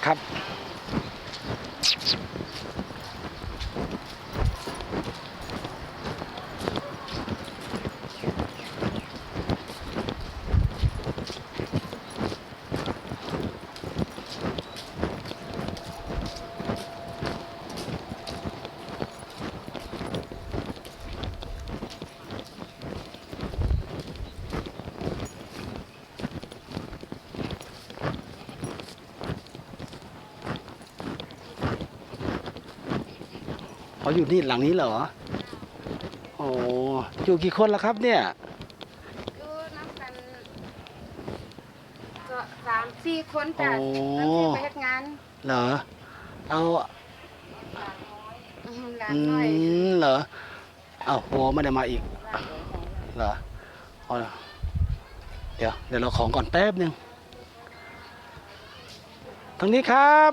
นะครับ เขาอยู่นี่หลังนี้เหรอ โอ้อยู่กี่คนแล้วครับเนี่ย อยู่น้ำกันก็สามสี่คนจ้ะโอ้ แล้วที่ไปเฮ็ดงานเหรอ เอาอืมหลานอืน้อยมเหรอ เอาโหไม่ได้มาอีกเหรอเอาเดี๋ยว เดี๋ยวเราของก่อนแป๊บหนึ่งทางนี้ครับ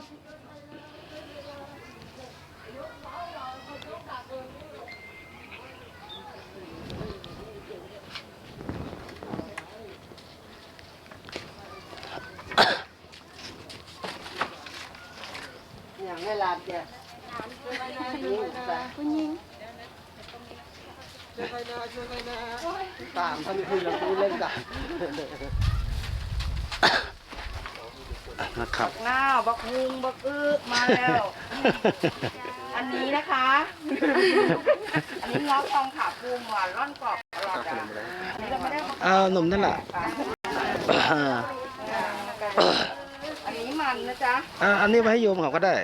อย่างไม่ลาดแกผู้หญิงช่วยไปนะช่วยไปนะตามท่านคุยแล้วคุยเล่นกันนะครับหน้าวบักฮุงบักอึมาแล้ว อันนี้นะคะ อันนี้ง้อทองขาปูหวานร่อนกรอบอร่อยอะอันนี้เราไม่ได้มาเอาหนุ่มนั่นแหละอันนี้ มันนะจ๊ะอ่าอันนี้ไว้ให้โยมเขาก็ได้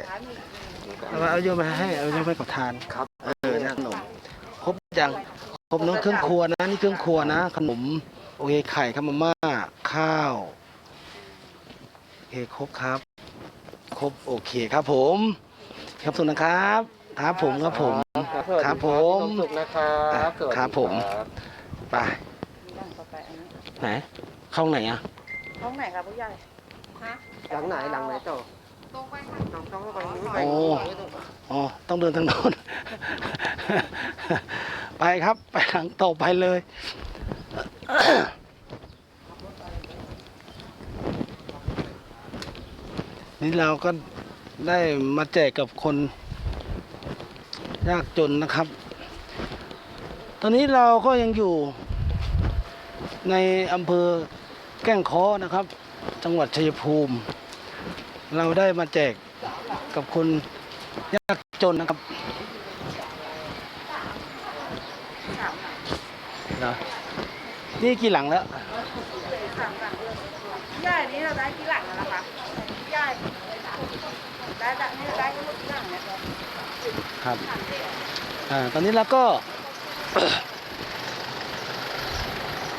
เอาเอาโยมไปให้เอาโยมไปกับทานครับเออเนี่ยขนมครบยังครบน้องเครื่องครัวนะนี่เครื่องครัวนะ ขนมโอเคไข่ครับมาม่าข้าวโอเคครบครับ ครบโอเคครับผม ครับสุดนะครับ ครับผมครับผม ครับผมมีวาสุขนะครับสวัสดีครับผม ไปนั่งต่อไปอันนี้ไหนเข้าไหนอะ ห้องไหนคะผู้ใหญ่ฮะ หลังไหนหลังไหนเจ้าตรงไปค่ะน้องต้องเข้าไปนู้นโอ้อ๋อต้องเดินทางโน้น ไปครับไปทางต่อไปเลย นี่เราก็ได้มาแจกกับคนยากจนนะครับ ตอนนี้เราก็ยังอยู่ในอำเภอแก้งค้อนะครับ จังหวัดชัยภูมิ เราได้มาแจกกับคนยากจนนะครับเหรอนี่กี่หลังแล้วสามหลังเลยผู้ใหญ่นี้เราได้กี่หลังแล้วนะคะผู้ใหญ่ได้ได้นี่เราได้กี่หลังเนี่ยครับอ่าตอนนี้เราก็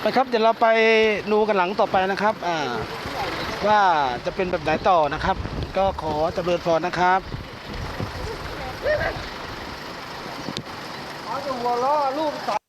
ไปครับเดี๋ยวเราไปดูกันหลังต่อไปนะครับอ่า ว่าจะเป็นแบบไหนต่อนะครับ ก็ขอจำเริญพรนะครับอ๋อจะหัวล้อรูปสอ